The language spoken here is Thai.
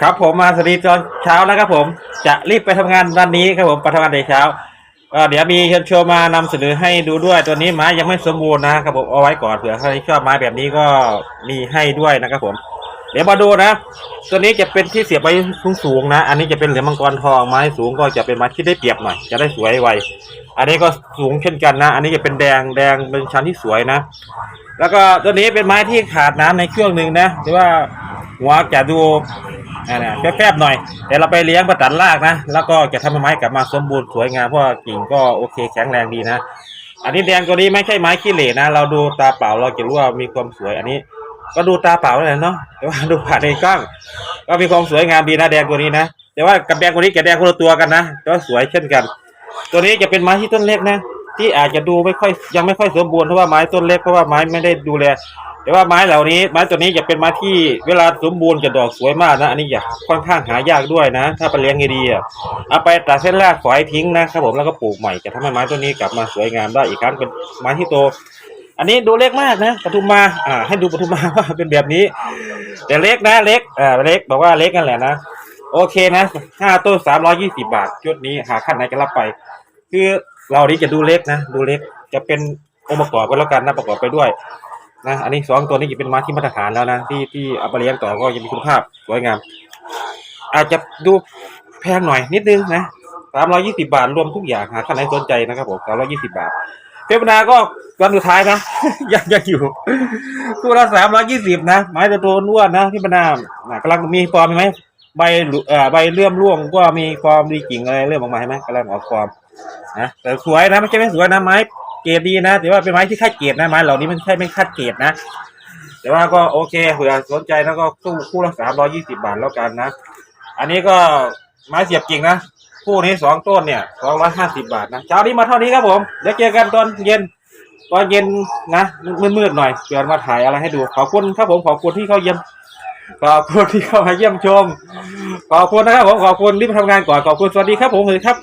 ครับผมมาสวัสดีตอนเช้านะครับผมจะรีบไปทำงานวันนี้ครับผมไปทำงานในเช้าก็เดี๋ยวมีเชิญชวนมานำเสนอให้ดูด้วยตัวนี้ไม้ยังไม่สมบูรณ์นะครับผมเอาไว้ก่อนเผื่อใครชอบไม้แบบนี้ก็มีให้ด้วยนะครับผม เดี๋ยวมาดูนะ ตัวนี้จะเป็นที่เสียบไว้สูงๆนะ อันนี้จะเป็นเหรียญมังกรทองไม้สูงก็จะเป็นไม้ที่ได้เปรียบหน่อยจะได้สวยไวอันนี้ก็สูงเช่นกันนะ อันนี้จะเป็นแดงแดงเป็นชั้นที่สวยนะ แล้วก็ตัวนี้เป็นไม้ที่ขาดน้ำในเครื่องหนึ่งนะหรือว่าหัวจะดู อ่านะแคบๆหน่อย แต่เราไปเลี้ยงประตันรากนะ แล้วก็จะทำให้ไม้กลับมาสมบูรณ์สวยงามเพราะว่ากิ่งก็โอเคแข็งแรงดีนะ อันนี้แดงตัวนี้ไม่ใช่ไม้ขี้เหร่นะ เราดูตาเปล่าเราจะรู้ว่ามีความสวยอันนี้ ก็ดูตาเปล่าเลยเนาะแต่ว่าดูผ่านในกล้องก็มีความสวยงามดีนะแดงตัวนี้นะ แต่ว่ากับแดงตัวนี้กับแดงคนละตัวกันนะก็สวยเช่นกัน ตัวนี้จะเป็นไม้ที่ต้นเล็กนะ ที่อาจจะดูไม่ค่อยยังไม่ค่อยสมบูรณ์เพราะว่าไม้ต้นเล็กเพราะว่าไม้ไม่ได้ดูแล แต่ว่าไม้เหล่านี้ไม้ตัวนี้จะเป็นไม้ที่เวลาสมบูรณ์จะดอกสวยมากนะ อันนี้อยาค่อนข้างหายากด้วยนะ ถ้าไปเลี้ยงดีๆอะเอาไปตัดเส้นรากฝอยทิ้งนะครับผมแล้วก็ปลูกใหม่จะทำให้ไม้ตัวนี้กลับมาสวยงามได้อีกครั้งเป็นไม้ที่โต อันนี้ดูเล็กมากนะปทุมมาอ่าให้ดูปทุมมาว่าเป็นแบบนี้ แต่เล็กนะเล็กอ่าเล็กบอกว่าเล็กนั่นแหละนะโอเคนะห้าต้นสามร้อยี่สิบาทชุดนี้หาขั้นไหนก็รับไป คือเรานี้จะดูเล็กนะ ดูเล็กจะเป็นองค์ประกอบก็แล้วกันนะประกอบไปด้วย นะอันนี้สองตัวนี้จะเป็นม้าที่มาตรฐานแล้วนะที่ที่เอาไปเลี้ยงต่อก็ยังมีคุณภาพสวยงาม อาจจะดูแพงหน่อยนิดนึงนะสามร้อยี่สิบาทรวมทุกอย่างหาขั้นไหนสนใจนะครับผมสามร้อยี่สิบาทเทปนาก็วันสุดท้ายนะยังยังอยู่คู่ละสามร้อยยี่สิบนะไม้ตัวโตอ้วนนะที่ปนาน่ะกำลังมีฟอร์มไหมใบเอ่อใบเลื่อมร่วงก็มีฟอร์มดีกิ่งอะไรเริ่มออกมาเห็นไหมกำลังออกฟอร์มนะแต่สวยนะไม่ใช่ไม่สวยนะไม้ เกรดดีนะ แต่ว่าเป็นไม้ที่คัดเกรดนะไม้เหล่านี้มันใช่ไม่คัดเกรดนะ แต่ว่าก็โอเคเผื่อสนใจแล้วก็คู่คู่ละสามร้อยี่สิบาทแล้วกันนะ อันนี้ก็ไม้เสียบกิ่งนะคู่นี้สองต้นเนี่ยสองร้อยห้าสิบาทนะเช้านี้มาเท่านี้ครับผมเดี๋ยวเจอกันตอนเย็นตอนเย็นนะมืดๆหน่อยเผื่อมาถ่ายอะไรให้ดูขอบคุณครับผมขอบคุณที่เข้าเยี่ยมขอบคุณที่เข้ามาเยี่ยมชม ขอบคุณนะครับผมขอบคุณรีบไปทำงานก่อนขอบคุณสวัสดีครับผมเลยครับ